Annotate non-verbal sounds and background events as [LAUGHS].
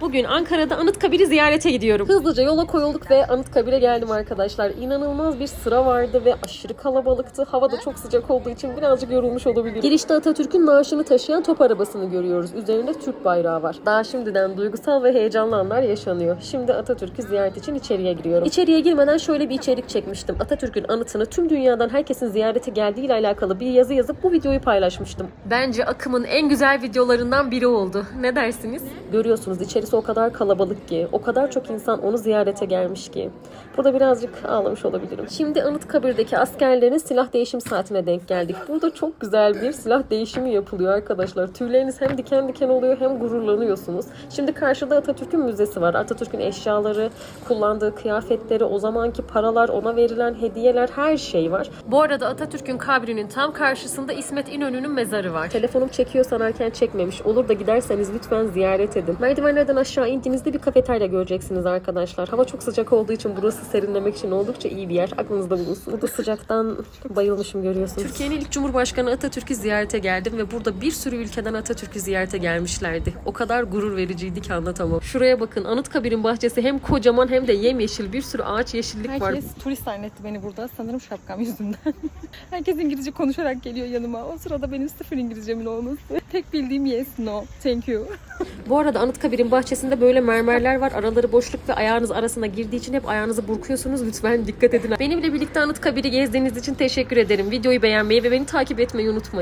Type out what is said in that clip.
Bugün Ankara'da Anıtkabir'i ziyarete gidiyorum. Hızlıca yola koyulduk ve Anıtkabir'e geldim arkadaşlar. İnanılmaz bir sıra vardı ve aşırı kalabalıktı. Hava da çok sıcak olduğu için birazcık yorulmuş olabilirim. Girişte Atatürk'ün naaşını taşıyan top arabasını görüyoruz. Üzerinde Türk bayrağı var. Daha şimdiden duygusal ve heyecanlı anlar yaşanıyor. Şimdi Atatürk'ü ziyaret için içeriye giriyorum. İçeriye girmeden şöyle bir içerik çekmiştim. Atatürk'ün anıtını tüm dünyadan herkesin ziyarete geldiği ile alakalı bir yazı yazıp bu videoyu paylaşmıştım. Bence akımın en güzel videolarından biri oldu. Ne dersiniz? Görüyorsunuz içerisi o kadar kalabalık ki, o kadar çok insan onu ziyarete gelmiş ki. Burada birazcık ağlamış olabilirim. Şimdi Anıtkabir'deki askerlerin silah değişim saatine denk geldik. Burada çok güzel bir silah değişimi yapılıyor arkadaşlar. Tüyleriniz hem diken diken oluyor hem gururlanıyorsunuz. Şimdi karşıda Atatürk'ün müzesi var. Atatürk'ün eşyaları, kullandığı kıyafetleri, o zamanki paralar, ona verilen hediyeler her şey var. Bu arada Atatürk'ün kabrinin tam karşısında İsmet İnönü'nün mezarı var. Telefonum çekiyor sanarken çekmemiş. Olur da giderseniz lütfen ziyaret edin. Merdivenlerden aşağı indiğinizde bir kafeterya göreceksiniz arkadaşlar. Hava çok sıcak olduğu için burası serinlemek için oldukça iyi bir yer. Aklınızda bulunsun. Burada sıcaktan bayılmışım görüyorsunuz. Türkiye'nin ilk Cumhurbaşkanı Atatürk'ü ziyarete geldim ve burada bir sürü ülkeden Atatürk'ü ziyarete gelmişlerdi. O kadar gurur vericiydi ki anlatamam. Şuraya bakın Anıtkabir'in bahçesi hem kocaman hem de yemyeşil bir sürü ağaç yeşillik var. Herkes turist zannetti beni burada. Sanırım şapkam yüzünden. [LAUGHS] Herkes İngilizce konuşarak geliyor yanıma. O sırada benim sıfır İngilizcemin olması. Tek bildiğim yes, no, thank you. Bu arada Anıtkabir'in bahçesinde böyle mermerler var. Araları boşluk ve ayağınız arasına girdiği için hep ayağınızı burkuyorsunuz. Lütfen dikkat edin. Benimle birlikte Anıtkabir'i gezdiğiniz için teşekkür ederim. Videoyu beğenmeyi ve beni takip etmeyi unutmayın.